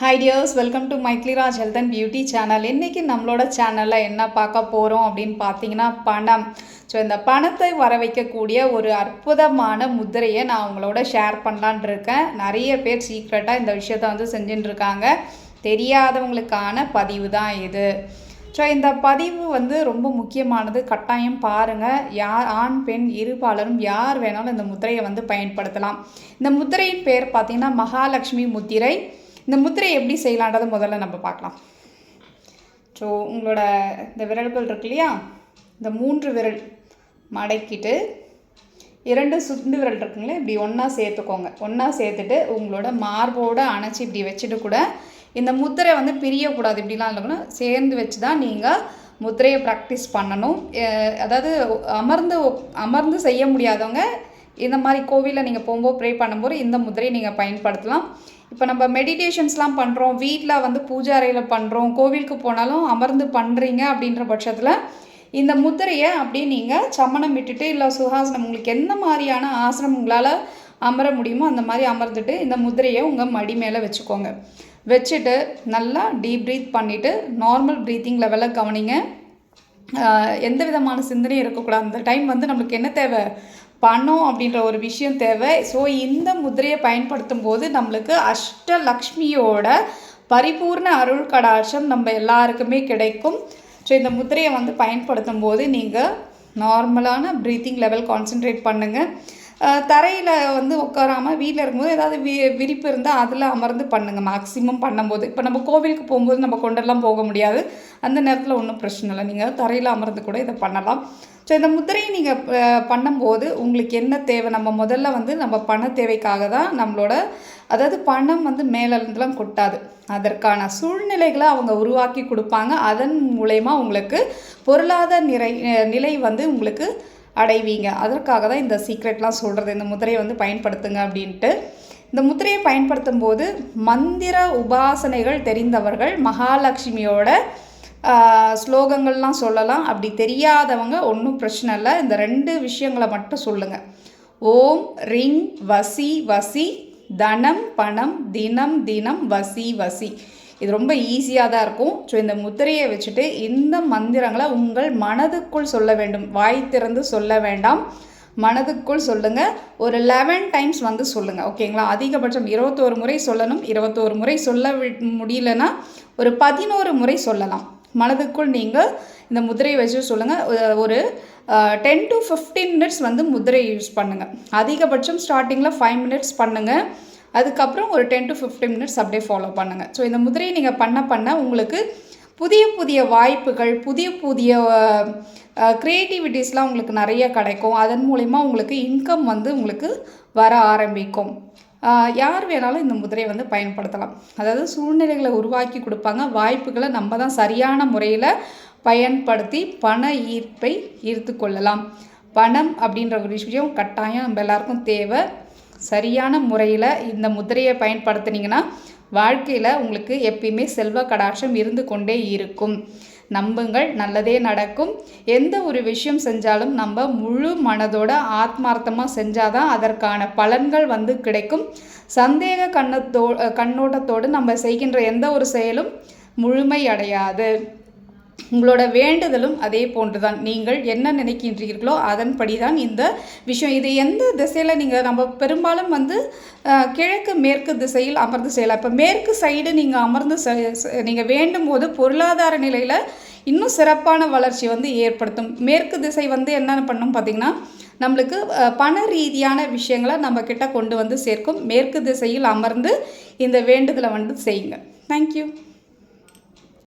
Hi dears welcome to மைக்லிராஜ் health and beauty channel இன்றைக்கி நம்மளோட சேனலில் என்ன பார்க்க போகிறோம் அப்படின்னு பார்த்தீங்கன்னா பணம். ஸோ இந்த பணத்தை வர வைக்கக்கூடிய ஒரு அற்புதமான முத்திரையை நான் உங்களோட ஷேர் பண்ணலான் இருக்கேன். நிறைய பேர் சீக்ரெட்டாக இந்த விஷயத்த வந்து செஞ்சுட்டுருக்காங்க தெரியாதவங்களுக்கான பதிவு தான் இது. ஸோ இந்த பதிவு வந்து ரொம்ப முக்கியமானது. கட்டாயம் பாருங்கள் யார் ஆண் பெண் இருபாலரும் யார் வேணாலும் இந்த முத்திரையை வந்து பயன்படுத்தலாம். இந்த முத்திரையின் பேர் பார்த்திங்கன்னா மகாலட்சுமி முத்திரை. இந்த முத்திரை எப்படி செய்யலான்றதை முதல்ல நம்ம பார்க்கலாம். ஸோ உங்களோட இந்த விரல்கள் இருக்கு இல்லையா? இந்த மூன்று விரல் மடக்கிட்டு இரண்டு சுண்டு விரல் இருக்குங்களே இப்படி ஒன்றா சேர்த்துக்கோங்க. ஒன்றா சேர்த்துட்டு உங்களோட மார்போடு அணைச்சி இப்படி வச்சுட்டு கூட இந்த முத்திரை வந்து பிரியக்கூடாது. இப்படிலாம் இல்லைன்னா சேர்ந்து வச்சு தான் நீங்கள் முத்திரையை ப்ராக்டிஸ் பண்ணணும். அதாவது அமர்ந்து அமர்ந்து செய்ய முடியாதவங்க இந்த மாதிரி கோவிலில் நீங்கள் போகும்போது ப்ரே பண்ணும்போது இந்த முதிரையை நீங்கள் பயன்படுத்தலாம். இப்போ நம்ம மெடிடேஷன்ஸ்லாம் பண்ணுறோம் வீட்டில் வந்து பூஜை அறையில் பண்ணுறோம் கோவிலுக்கு போனாலும் அமர்ந்து பண்ணுறீங்க அப்படின்ற பட்சத்தில் இந்த முதிரையை அப்படியே நீங்கள் சமணம் விட்டுட்டு இல்லை சுகாசனம் உங்களுக்கு எந்த மாதிரியான ஆசனம் உங்களால் அமர முடியுமோ அந்த மாதிரி அமர்ந்துட்டு இந்த முதிரையை உங்கள் மடி மேலே வச்சுக்கோங்க. வச்சுட்டு நல்லா டீப் ப்ரீத் பண்ணிவிட்டு நார்மல் ப்ரீத்திங் லெவலில் கவனிங்க. எந்த விதமான சிந்தனையும் இருக்கக்கூடாது. அந்த டைம் வந்து நம்மளுக்கு என்ன தேவை? பணம் அப்படின்ற ஒரு விஷயம் தேவை. ஸோ இந்த முத்திரையை பயன்படுத்தும் போது நம்மளுக்கு அஷ்டலக்ஷ்மியோட பரிபூர்ண அருள் கடாட்சம் நம்ம எல்லாருக்குமே கிடைக்கும். ஸோ இந்த முத்திரையை வந்து பயன்படுத்தும் போது நீங்கள் நார்மலான ப்ரீத்திங் லெவல் கான்சென்ட்ரேட் பண்ணுங்கள் தரையில் வந்து உட்காராமல் வீட்டில் இருக்கும்போது ஏதாவது வி விரிப்பு இருந்தால் அதில் அமர்ந்து பண்ணுங்கள் மேக்ஸிமம் பண்ணும்போது. இப்போ நம்ம கோவிலுக்கு போகும்போது நம்ம கொண்டெல்லாம் போக முடியாது. அந்த நேரத்தில் ஒன்றும் பிரச்சனை இல்லை. நீங்கள் தரையில் அமர்ந்து கூட இதை பண்ணலாம். ஸோ இந்த முத்திரையை நீங்கள் பண்ணும்போது உங்களுக்கு என்ன தேவை? நம்ம முதல்ல வந்து நம்ம பண தேவைக்காக தான் நம்மளோட அதாவது பணம் வந்து மேலேருந்துலாம் கொட்டாது. அதற்கான சூழ்நிலைகளை அவங்க உருவாக்கி கொடுப்பாங்க. அதன் மூலயமா உங்களுக்கு பொருளாதார நிறை நிலை வந்து உங்களுக்கு அடைவீங்க. அதற்காக தான் இந்த சீக்ரெட்லாம் சொல்கிறது இந்த முதிரையை வந்து பயன்படுத்துங்க அப்படின்ட்டு. இந்த முத்திரையை பயன்படுத்தும் போது மந்திர உபாசனைகள் தெரிந்தவர்கள் மகாலட்சுமியோட ஸ்லோகங்கள்லாம் சொல்லலாம். அப்படி தெரியாதவங்க ஒன்றும் பிரச்சனை இல்லை. இந்த ரெண்டு விஷயங்களை மட்டும் சொல்லுங்கள் ஓம் ரிங் வசி வசி தனம் பணம் தினம் தினம் வசி வசி. இது ரொம்ப ஈஸியாக தான் இருக்கும். ஸோ இந்த முத்திரையை வச்சுட்டு இந்த மந்திரங்களை உங்கள் மனதுக்குள் சொல்ல வேண்டும். வாய் திறந்து சொல்ல வேண்டாம். மனதுக்குள் சொல்லுங்கள் ஒரு லெவன் டைம்ஸ் வந்து சொல்லுங்கள் ஓகேங்களா அதிகபட்சம் இருபத்தோரு முறை சொல்லணும். இருபத்தோரு முறை சொல்ல வி- முடியலன்னா ஒரு பதினோரு முறை சொல்லலாம். மனதுக்குள் நீங்கள் இந்த முத்திரையை வச்சு சொல்லுங்கள் ஒரு டென் டு ஃபிஃப்டீன் மினிட்ஸ் வந்து முதிரை யூஸ் பண்ணுங்கள் அதிகபட்சம் ஸ்டார்டிங்கில் ஃபைவ் மினிட்ஸ் பண்ணுங்கள் அதுக்கப்புறம் ஒரு டென் டு ஃபிஃப்டீன் மினிட்ஸ் அப்படியே ஃபாலோ பண்ணுங்கள் ஸோ இந்த முதிரையை நீங்கள் பண்ண பண்ண உங்களுக்கு புதிய புதிய வாய்ப்புகள் புதிய புதிய க்ரியேட்டிவிட்டிஸ்லாம் உங்களுக்கு நிறைய கிடைக்கும். அதன் மூலிமா உங்களுக்கு இன்கம் வந்து உங்களுக்கு வர ஆரம்பிக்கும். யார் வேணாலும் இந்த முதிரையை வந்து பயன்படுத்தலாம். அதாவது சூழ்நிலைகளை உருவாக்கி கொடுப்பாங்க. வாய்ப்புகளை நம்ம தான் சரியான முறையில் பயன்படுத்தி பண ஈர்ப்பை ஈர்த்து கொள்ளலாம். பணம் அப்படின்ற ஒரு விஷயம் கட்டாயம். நம்ம எல்லாருக்கும் தேவை. சரியான முறையில் இந்த முத்திரையை பயன்படுத்துனீங்கன்னா வாழ்க்கையில் உங்களுக்கு எப்பயுமே செல்வ கடாட்சம் இருந்து கொண்டே இருக்கும். நம்புங்கள் நல்லதே நடக்கும். எந்த ஒரு விஷயம் செஞ்சாலும் நம்ம முழு மனதோட ஆத்மார்த்தமாக செஞ்சாதான் அதற்கான பலன்கள் வந்து கிடைக்கும். சந்தேக கண்ணத்தோ கண்ணோட்டத்தோடு நம்ம செய்கின்ற எந்த ஒரு செயலும் முழுமை அடையாது. உங்களோட வேண்டுதலும் அதே போன்று தான் நீங்கள் என்ன நினைக்கின்றீர்களோ அதன்படி தான் இந்த விஷயம். இது எந்த திசையில் நீங்கள் நம்ம பெரும்பாலும் வந்து கிழக்கு மேற்கு திசையில் அமர்ந்து செய்யலாம். இப்போ மேற்கு சைடு நீங்கள் அமர்ந்து நீங்கள் வேண்டும் போது பொருளாதார நிலையில் இன்னும் சிறப்பான வளர்ச்சி வந்து ஏற்படுத்தும். மேற்கு திசை வந்து என்னென்ன பண்ணும் பார்த்திங்கன்னா நம்மளுக்கு பண ரீதியான விஷயங்களை நம்ம கிட்ட கொண்டு வந்து சேர்க்கும். மேற்கு திசையில் அமர்ந்து இந்த வேண்டுதலை வந்து செய்யுங்க. தேங்க்யூ